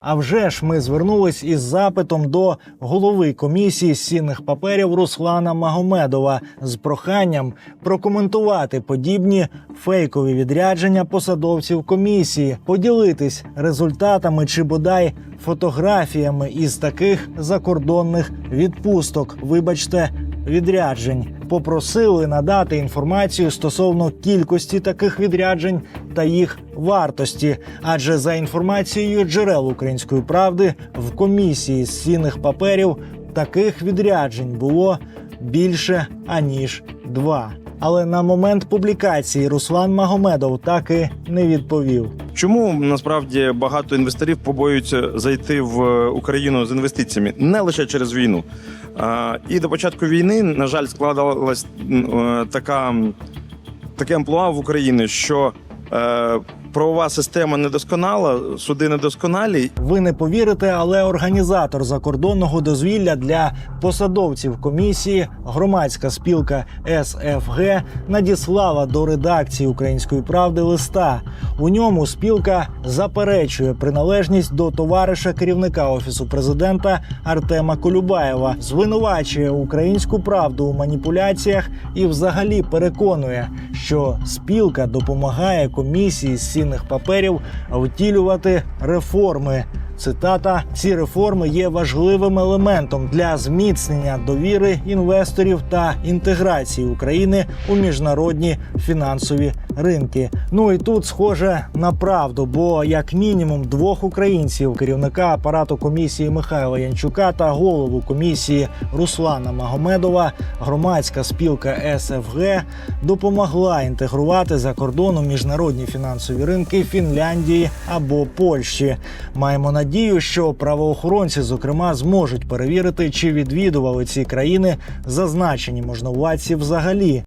А вже ж ми звернулись із запитом до голови комісії з цінних паперів Руслана Магомедова з проханням прокоментувати подібні фейкові відрядження посадовців комісії, поділитись результатами чи бодай фотографіями із таких закордонних відпусток. Вибачте, відряджень. Попросили надати інформацію стосовно кількості таких відряджень та їх вартості. Адже за інформацією джерел української правди в комісії з цінних паперів таких відряджень було більше аніж два. Але на момент публікації Руслан Магомедов так і не відповів. Чому насправді багато інвесторів побоюються зайти в е, Україну з інвестиціями не лише через війну. І до початку війни, на жаль, складалась е, така таке амплуа в Україні, що е, правова система недосконала, суди недосконалі, Ви не повірите, але організатор закордонного дозвілля для посадовців комісії, громадська спілка СФГ, надіслала до редакції Української правди листа. У ньому спілка заперечує приналежність до товариша керівника офісу президента Артема Колюбаєва, звинувачує українську правду у маніпуляціях і, взагалі, переконує, що спілка допомагає комісії з цінних паперів втілювати реформи. Цитата: ці реформи є важливим елементом для зміцнення довіри інвесторів та інтеграції України у міжнародні фінансові ринки. Ну і тут схоже на правду, бо як мінімум двох українців, керівника апарату комісії Михайла Янчука та голову комісії Руслана Магомедова, громадська спілка СФГ допомогла інтегрувати за кордоном міжнародні фінансові ринки Фінляндії або Польщі. Маємо надію, що правоохоронці, зокрема, зможуть перевірити, чи відвідували ці країни зазначені можновладці взагалі.